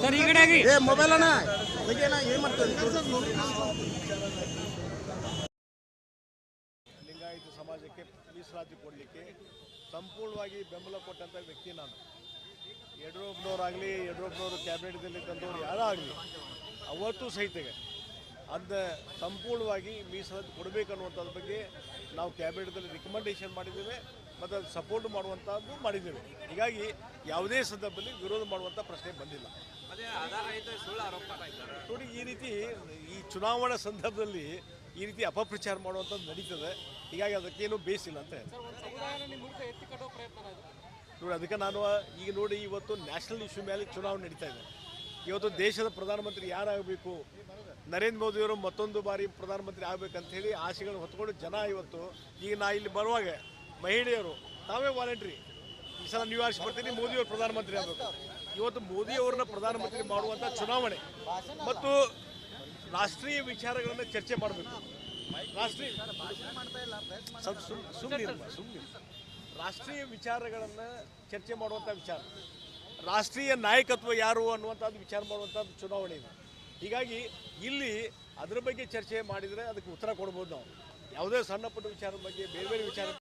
Sir ಈ ಕಡೆ ಏ ಮೊಬೈಲ್ ಅಣ್ಣ. ಏನ್ ಮಾಡ್ತಾರೆ ಲಿಂಗಾಯತ ಸಮಾಜಕ್ಕೆ ಮೀಸಲಾತಿ ಕೊಡಲಿಕ್ಕೆ ಸಂಪೂರ್ಣವಾಗಿ ಬೆಂಬಲ ಕೊಟ್ಟಂತ ವ್ಯಕ್ತಿ ನಾನು. ಯಡಿಯೂರಪ್ಪನವರಾಗಲಿ ಯಡಿಯೂರಪ್ಪನವರು ಕ್ಯಾಬಿನೆಟ್ದಲ್ಲಿ ತಂದವರು ಯಾರೋ ಆಗಲಿ ಅವತ್ತು ಸಹಿತಗೆ ಅಂದ ಸಂಪೂರ್ಣವಾಗಿ ಮೀಸಲಾತಿ ಕೊಡಬೇಕನ್ನುವಂಥದ್ರ ಬಗ್ಗೆ ನಾವು ಕ್ಯಾಬಿನೆಟ್ದಲ್ಲಿ ರೆಕಮೆಂಡೇಶನ್ ಮಾಡಿದ್ದೇವೆ. ಮತ್ತು ಅದು ಸಪೋರ್ಟ್ ಮಾಡುವಂಥದ್ದು ಮಾಡಿದ್ದೇವೆ. ಹೀಗಾಗಿ ಯಾವುದೇ ಸಂದರ್ಭದಲ್ಲಿ ವಿರೋಧ ಮಾಡುವಂಥ ಪ್ರಶ್ನೆ ಬಂದಿಲ್ಲ. ನೋಡಿ ಈ ರೀತಿ ಈ ಚುನಾವಣಾ ಸಂದರ್ಭದಲ್ಲಿ ಈ ರೀತಿ ಅಪಪ್ರಚಾರ ಮಾಡುವಂಥದ್ದು ನಡೀತದೆ. ಹೀಗಾಗಿ ಅದಕ್ಕೇನು ಬೇಸಿಲ್ಲ ಅಂತ ಹೇಳ್ತೀನಿ. ನೋಡಿ ಅದಕ್ಕೆ ನಾನು ಈಗ ನೋಡಿ ಇವತ್ತು ನ್ಯಾಷನಲ್ ಇಶ್ಯೂ ಮೇಲೆ ಚುನಾವಣೆ ನಡೀತಾ ಇದೆ. ಇವತ್ತು ದೇಶದ ಪ್ರಧಾನಮಂತ್ರಿ ಯಾರಾಗಬೇಕು? ನರೇಂದ್ರ ಮೋದಿಯವರು ಮತ್ತೊಂದು ಬಾರಿ ಪ್ರಧಾನಮಂತ್ರಿ ಆಗಬೇಕಂತ ಹೇಳಿ ಆಸೆಗಳನ್ನು ಹೊತ್ಕೊಂಡು ಜನ ಇವತ್ತು ಈಗ ನಾ ಇಲ್ಲಿ ಬರುವಾಗ ಮಹಿಳೆಯರು, ತಾವೇ ವಾಲಂಟ್ರಿ ಈ ಸಲ ನೀವು ಆರಿಸಿ ಬರ್ತೀನಿ? ಮೋದಿಯವರು ಪ್ರಧಾನಮಂತ್ರಿ ಆಗಬೇಕು. ಇವತ್ತು ಮೋದಿಯವರನ್ನ ಪ್ರಧಾನಮಂತ್ರಿ ಮಾಡುವಂಥ ಚುನಾವಣೆ. ಮತ್ತು ರಾಷ್ಟ್ರೀಯ ವಿಚಾರಗಳನ್ನು ಚರ್ಚೆ ಮಾಡಬೇಕು. ರಾಷ್ಟ್ರೀಯ ಸುಮ್ಮನೆ ರಾಷ್ಟ್ರೀಯ ವಿಚಾರಗಳನ್ನು ಚರ್ಚೆ ಮಾಡುವಂಥ ವಿಚಾರ. ರಾಷ್ಟ್ರೀಯ ನಾಯಕತ್ವ ಯಾರು ಅನ್ನುವಂಥದ್ದು ವಿಚಾರ ಮಾಡುವಂಥದ್ದು ಚುನಾವಣೆ ಇದೆ. ಹೀಗಾಗಿ ಇಲ್ಲಿ ಅದರ ಬಗ್ಗೆ ಚರ್ಚೆ ಮಾಡಿದರೆ ಅದಕ್ಕೆ ಉತ್ತರ ಕೊಡ್ಬೋದು ನಾವು. ಯಾವುದೇ ಸಣ್ಣ ಪುಟ್ಟ ವಿಚಾರದ ಬಗ್ಗೆ, ಬೇರೆ ಬೇರೆ ವಿಚಾರ